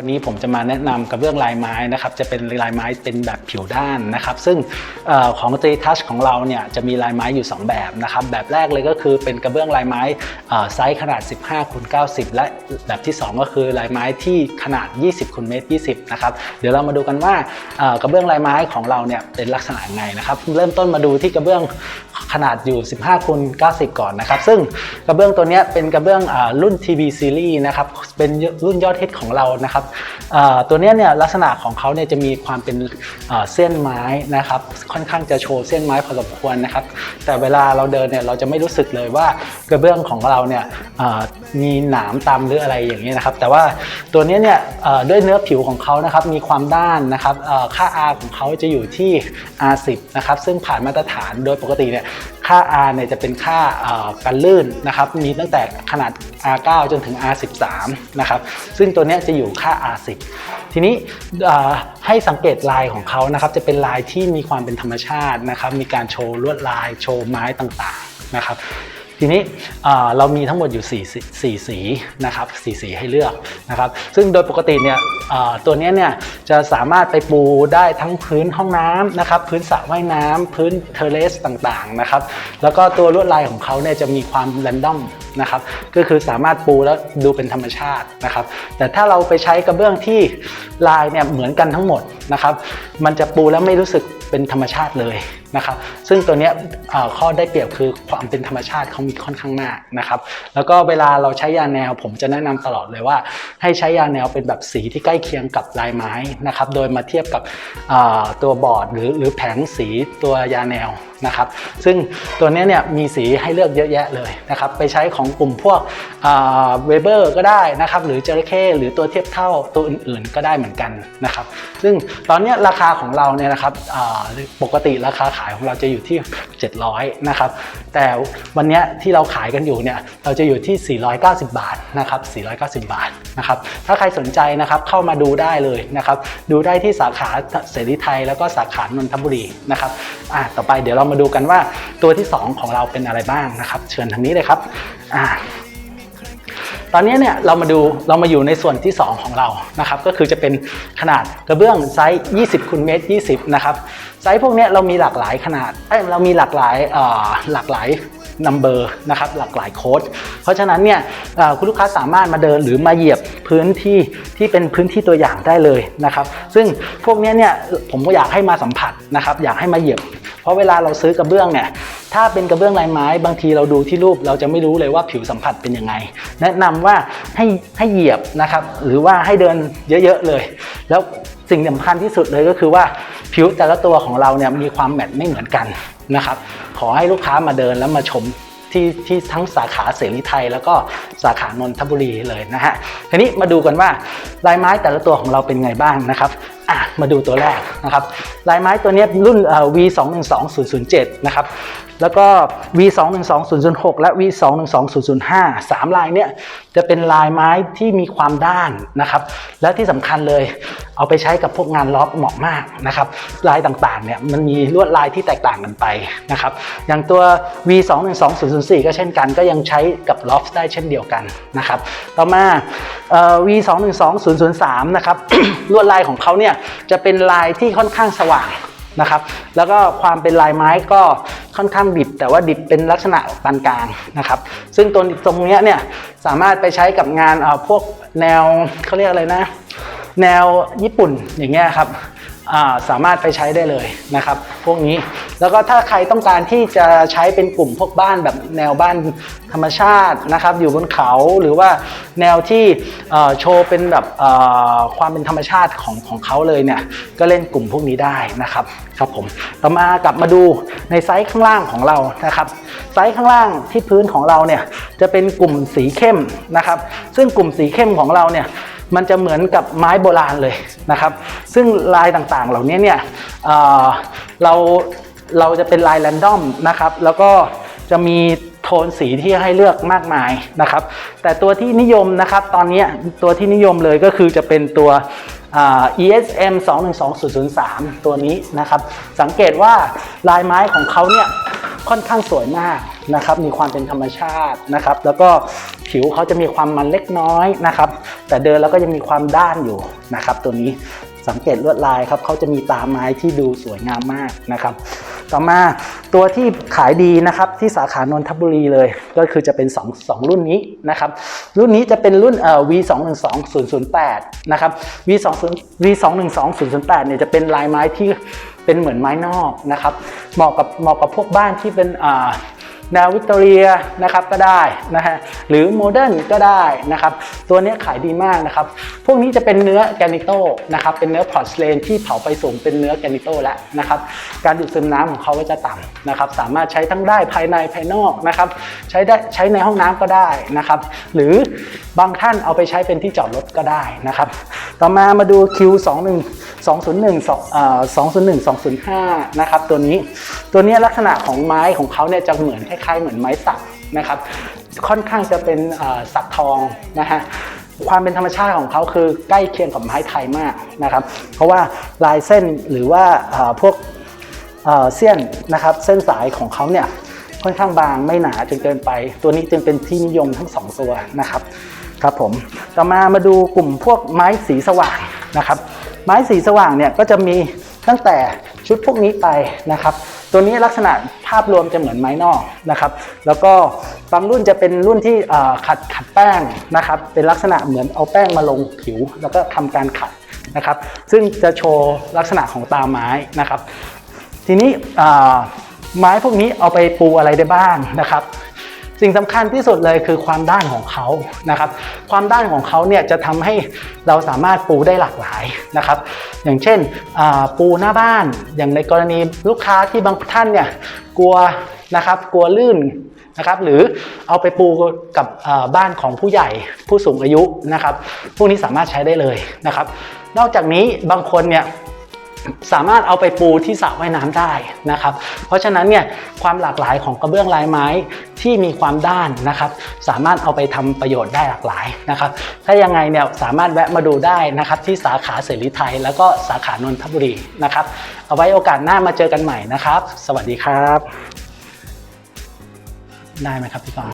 วันนี้ผมจะมาแนะนำกระเบื้องลายไม้นะครับจะเป็นลายไม้เป็นแบบผิวด้านนะครับ ซึ่งอของ J Touch ของเราเนี่ยจะมีลายไม้อยู่ 2 แบบนะครับแบบแรกเลยก็คือเป็นกระเบื้องลายไม้ไซส์ขนาด 15คูณ90 และแบบที่ 2 ก็คือลายไม้ที่ขนาด 20คูณเมตร20นะครับเดี๋ยวเรามาดูกันว่ากระเบื้องลายไม้ของเราเนี่ยเป็นลักษณะยังไงนะครับ เริ่มต้นมาดูที่กระเบื้อง ขนาดอยู่ 15คูณ90 ก่อนนะครับ ซึ่งกระเบื้องตัวนี้เป็นกระเบื้องอรุ่น TB Series นะครับ เป็นรุ่นยอดฮิตของเรานะครับตัวเนี้ยเนี่ยลักษณะของเขาเนี่ยจะมีความเป็นเส้นไม้นะครับ ค่อนข้างจะโชว์เส้นไม้พอสมควรนะครับ แต่เวลาเราเดินเนี่ยเราจะไม่รู้สึกเลยว่ากระเบื้องของเราเนี่ยมีหนามตามหรืออะไรอย่างนี้ยนะครับ แต่ว่าตัวเนี้ยเนี่ยด้วยเนื้อผิวของเขานะครับมีความด้านนะครับค่า R ของเขาจะอยู่ที่ R10 นะครับซึ่งผ่านมาตรฐานโดยปกติเนี่ยค่า R เนี่ยจะเป็นค่าการลื่นนะครับมีตั้งแต่ขนาด R9 จนถึง R13 นะครับซึ่งตัวนี้จะอยู่ค่า R10 ทีนี้ให้สังเกตลายของเขานะครับจะเป็นลายที่มีความเป็นธรรมชาตินะครับมีการโชว์ลวดลายโชว์ไม้ต่างๆนะครับ ทีนี้เรามีทั้งหมดอยู่ 4 สีสี่สีนะครับสีสีให้เลือกนะครับซึ่งโดยปกติเนี่ยตัวนี้เนี่ยจะสามารถไปปูได้ทั้งพื้นห้องน้ำนะครับพื้นสระว่ายน้ำพื้นเทเลสต่างๆนะครับแล้วก็ตัวลวดลายของเขาเนี่ยจะมีความแรนดอมนะครับก็คือสามารถปูแล้วดูเป็นธรรมชาตินะครับแต่ถ้าเราไปใช้กระเบื้องที่ลายเนี่ยเหมือนกันทั้งหมดนะครับมันจะปูแล้วไม่รู้สึก เป็นธรรมชาติเลยนะครับ ซึ่งตัวนี้ข้อได้เปรียบคือความเป็นธรรมชาติเขามีค่อนข้างมากนะครับ แล้วก็เวลาเราใช้ยาแนว ผมจะแนะนำตลอดเลยว่า ให้ใช้ยาแนวเป็นแบบสีที่ใกล้เคียงกับลายไม้นะครับ โดยมาเทียบกับตัวบอร์ดหรือหรือแผงสีตัวยาแนว นะครับ ซึ่งตัวนี้เนี่ยมีสีให้เลือกเยอะแยะเลยนะครับไปใช้ของกลุ่มพวกเวเบอร์ก็ได้นะครับหรือจระเข้หรือตัวเทียบเท่าตัวอื่นๆ ก็ได้เหมือนกันนะครับ ซึ่งตอนนี้ราคาของเราเนี่ยนะครับปกติราคาขายของเราจะอยู่ที่ 700นะครับแต่วันนี้ที่เราขายกันอยู่เนี่ยเราจะอยู่ที่ 490 บาทนะครับ490 บาทนะครับถ้าใครสนใจนะครับเข้ามาดูได้เลยนะครับดูได้ที่สาขาเสรีไทยแล้วก็สาขานนทบุรีนะครับอะต่อไปเดี๋ยวเรามาดูกันว่าตัวที่ 2 ของเราเป็นอะไรบ้างนะครับ เชิญทางนี้เลยครับอ่าตอนนี้เนี่ยเรามาดูเรามาอยู่ในส่วนที่ 2 ของเรานะครับก็คือจะเป็นขนาดกระเบื้องไซส์ 20คูณเมตร 20 นะครับไซส์พวกนี้เรามีหลากหลายขนาดเรามีหลากหลายหลากหลายนัมเบอร์นะครับหลากหลายโค้ด เพราะฉะนั้นเนี่ยคุณลูกค้าสามารถมาเดินหรือมาเหยียบพื้นที่ที่เป็นพื้นที่ตัวอย่างได้เลยนะครับ ซึ่งพวกนี้เนี่ยผมก็อยากให้มาสัมผัสนะครับ อยากให้มาเหยียบ ราะเวลาเราซื้อกระเบื้องเนี่ยถ้าเป็นกระเบื้องลายไม้บางทีเราดูที่รูปเราจะไม่รู้เลยว่าผิวสัมผัสเป็นยังไง แนะนำว่าให้ให้เหยียบนะครับ หรือว่าให้เดินเยอะ ๆ เลย แล้วสิ่งสำคัญที่สุดเลยก็คือว่าผิวแต่ละตัวของเราเนี่ยมีความแมทไม่เหมือนกันนะครับ ขอให้ลูกค้ามาเดินแล้วมาชมที่ที่ทั้งสาขาเสรีไทย แล้วก็สาขานนทบุรีเลยนะฮะทีนี้มาดูกันว่าลายไม้แต่ละตัวของเราเป็นไงบ้างนะครับ อะมาดูตัวแรกนะครับลายไม้ตัวนี้รุ่นเอ่อ V212007 นะครับแล้วก็ V212006 และ V212005 สามลายเนี้ยจะเป็นลายไม้ที่มีความด้านนะครับ และที่สำคัญเลยเอาไปใช้กับพวกงานล็อบเหมาะมากนะครับ ลายต่างๆเนี่ยมันมีลวดลายที่แตกต่างกันไปนะครับ อย่างตัว V212004 ก็เช่นกัน ก็ยังใช้กับล็อบได้เช่นเดียวกันนะครับ ต่อมาเอ่อ V212003 นะครับลวดลายของเขาเนี่ยจะเป็นลายที่ค่อนข้างสว่างนะครับ แล้วก็ความเป็นลายไม้ก็ค่อนข้างดิบ แต่ว่าดิบเป็นลักษณะปานกลางนะครับ ซึ่งตัวตรงนี้เนี่ยสามารถไปใช้กับงานเอ่อพวกแนวเขาเรียกอะไรนะ แนวญี่ปุ่นอย่างเงี้ยครับ สามารถไปใช้ได้เลยนะครับ พวกนี้แล้วก็ถ้าใครต้องการที่จะใช้เป็นกลุ่มพวกบ้านแบบแนวบ้านธรรมชาตินะครับ อยู่บนเขาหรือว่าแนวที่โชว์เป็นแบบความเป็นธรรมชาติของของเขาเลยเนี่ยก็เล่นกลุ่มพวกนี้ได้นะครับครับผมต่อมากลับมาดูในไซส์ข้างล่างของเรานะครับ ไซส์ข้างล่างที่พื้นของเราเนี่ยจะเป็นกลุ่มสีเข้มนะครับ ซึ่งกลุ่มสีเข้มของเราเนี่ย มันจะเหมือนกับไม้โบราณเลยนะครับ ซึ่งลายต่างๆเหล่านี้เนี่ยเเราเราจะเป็นลายแรนดอมนะครับ แล้วก็จะมีโทนสีที่ให้เลือกมากมายนะครับ แต่ตัวที่นิยมนะครับ ตอนนี้ตัวที่นิยมเลยก็คือจะเป็นตัวอ่า ESM 212003 ตัวนี้นะครับ สังเกตว่าลายไม้ของเขาเนี่ย ค่อนข้างสวยมากนะครับ มีความเป็นธรรมชาตินะครับ แล้วก็ผิวเขาจะมีความมันเล็กน้อยนะครับ แต่เดินแล้วก็ยังมีความด้านอยู่นะครับ ตัวนี้สังเกตลวดลายครับเขาจะมีตาไม้ที่ดูสวยงามมากนะครับ ต่อมาตัวที่ขายดีนะครับที่สาขานนทบุรีเลย ก็คือจะเป็น2 2รุ่นนี้นะครับ รุ่นนี้จะเป็นรุ่นเอ่อ V212008 นะครับ V20 V212008 เนี่ยจะเป็นลายไม้ที่ เป็นเหมือนไม้นอกนะครับเหมาะกับเหมาะกับพวกบ้านที่เป็นอ่า แนววิกตอเรียนะครับก็ได้นะฮะหรือโมเดิร์นก็ได้นะครับตัวนี้ขายดีมากนะครับพวกนี้จะเป็นเนื้อแกนิโตนะครับเป็นเนื้อพอร์ตเลนที่เผาไปสูงเป็นเนื้อแกนิโตแล้วนะครับการดูดซึมน้ำของเขาก็จะต่ำนะครับสามารถใช้ทั้งได้ภายในภายนอกนะครับใช้ได้ใช้ในห้องน้ำก็ได้นะครับหรือบางท่านเอาไปใช้เป็นที่จอดรถก็ได้นะครับต่อมามาดู Q21 201อ่า201 205นะครับตัวนี้ตัวนี้ลักษณะของไม้ของเขาเนี่ยจะเหมือนคล้าย ๆ เหมือนไม้สักนะครับ ค่อนข้างจะเป็นสักทองนะฮะความเป็นธรรมชาติของเขาคือใกล้เคียงกับไม้ไทยมากนะครับ เพราะว่าลายเส้นหรือว่าพวกเส้นนะครับเส้นสายของเขาเนี่ยค่อนข้างบางไม่หนาจนเกินไป ตัวนี้จึงเป็นที่นิยมทั้งสองตัวนะครับครับผมต่อมามาดูกลุ่มพวกไม้สีสว่างนะครับ ไม้สีสว่างเนี่ยก็จะมีตั้งแต่ชุดพวกนี้ไปนะครับ ตัวนี้ลักษณะภาพรวมจะเหมือนไม้นอกนะครับ แล้วก็บางรุ่นจะเป็นรุ่นที่ขัดขัดแป้งนะครับ เป็นลักษณะเหมือนเอาแป้งมาลงผิว แล้วก็ทำการขัดนะครับ ซึ่งจะโชว์ลักษณะของตาไม้นะครับ ทีนี้ไม้พวกนี้เอาไปปูอะไรได้บ้างนะครับ สิ่งสำคัญที่สุดเลยคือความด้านของเขานะครับความด้านของเขาเนี่ยจะทำให้เราสามารถปูได้หลากหลายนะครับอย่างเช่นปูหน้าบ้านอย่างในกรณีลูกค้าที่บางท่านเนี่ยกลัวนะครับกลัวลื่นนะครับหรือเอาไปปูกับบ้านของผู้ใหญ่ผู้สูงอายุนะครับพวกนี้สามารถใช้ได้เลยนะครับ นอกจากนี้บางคนเนี่ย สามารถเอาไปปูที่สระว่ายน้ำได้นะครับ เพราะฉะนั้นเนี่ยความหลากหลายของกระเบื้องลายไม้ที่มีความด้านนะครับ สามารถเอาไปทำประโยชน์ได้หลากหลายนะครับ ถ้ายังไงเนี่ยสามารถแวะมาดูได้นะครับที่สาขาเสรีไทย แล้วก็สาขานนทบุรีนะครับ เอาไว้โอกาสหน้ามาเจอกันใหม่นะครับ สวัสดีครับ ได้ไหมครับพี่กรณ์